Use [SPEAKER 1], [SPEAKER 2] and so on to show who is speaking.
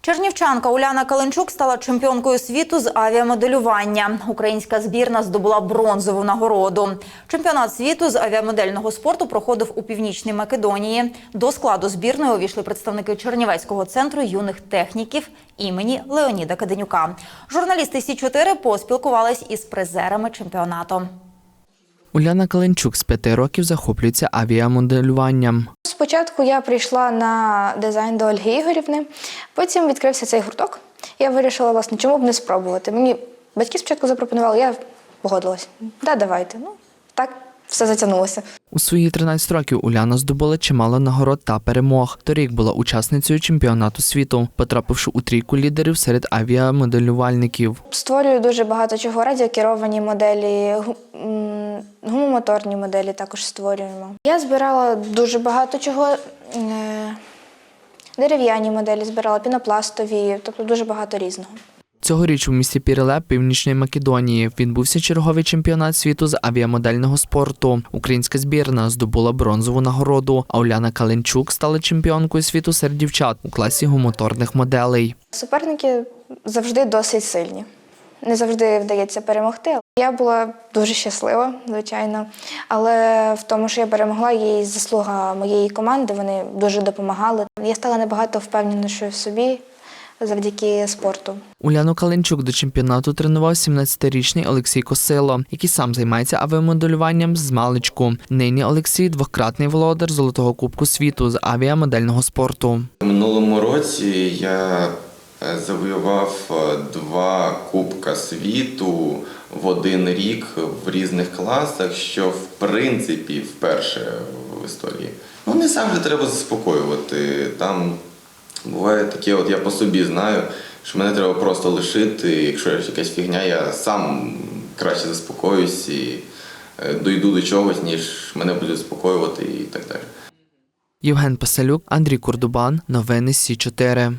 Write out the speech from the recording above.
[SPEAKER 1] Чернівчанка Уляна Каленчук стала чемпіонкою світу з авіамоделювання. Українська збірна здобула бронзову нагороду. Чемпіонат світу з авіамодельного спорту проходив у північній Македонії. До складу збірної увійшли представники Чернівецького центру юних техніків імені Леоніда Каденюка. Журналісти Сі 4 поспілкувались із призерами чемпіонату.
[SPEAKER 2] Уляна Каленчук з п'яти років захоплюється авіамоделюванням.
[SPEAKER 3] Спочатку я прийшла на дизайн до Ольги Ігорівни, потім відкрився цей гурток. Я вирішила, власне, чому б не спробувати. Мені батьки спочатку запропонували, я погодилась. Да, давайте. Ну, так все затягнулося.
[SPEAKER 2] У свої 13 років Уляна здобула чимало нагород та перемог. Торік була учасницею чемпіонату світу, потрапивши у трійку лідерів серед авіамоделювальників.
[SPEAKER 3] Створюю дуже багато чого. Радіокеровані моделі, гумомоторні моделі також створюємо. Я збирала дуже багато чого. Дерев'яні моделі збирала, пінопластові, тобто дуже багато різного.
[SPEAKER 2] Цьогоріч у місті Піреле Північної Македонії відбувся черговий чемпіонат світу з авіамодельного спорту. Українська збірна здобула бронзову нагороду, а Уляна Каленчук стала чемпіонкою світу серед дівчат у класі гумоторних моделей.
[SPEAKER 3] Суперники завжди досить сильні. Не завжди вдається перемогти. Я була дуже щаслива, звичайно. Але в тому, що я перемогла, є і заслуга моєї команди. Вони дуже допомагали. Я стала набагато впевненішою в собі завдяки спорту.
[SPEAKER 2] Уляну Каленчук до чемпіонату тренував 17-річний Олексій Косило, який сам займається авіамоделюванням з маличку. Нині Олексій двократний володар золотого кубку світу з авіамодельного спорту.
[SPEAKER 4] Минулому році я завоював е, два кубка світу в один рік в різних класах, що в принципі вперше в історії. Ну не завжди треба заспокоювати. Там буває таке, от я по собі знаю, що мене треба просто лишити. Якщо якась фігня, я сам краще заспокоюсь і е, дойду до чогось, ніж мене будуть заспокоювати і так далі.
[SPEAKER 2] Євген Пасалюк, Андрій Курдубан. Новини Сі 4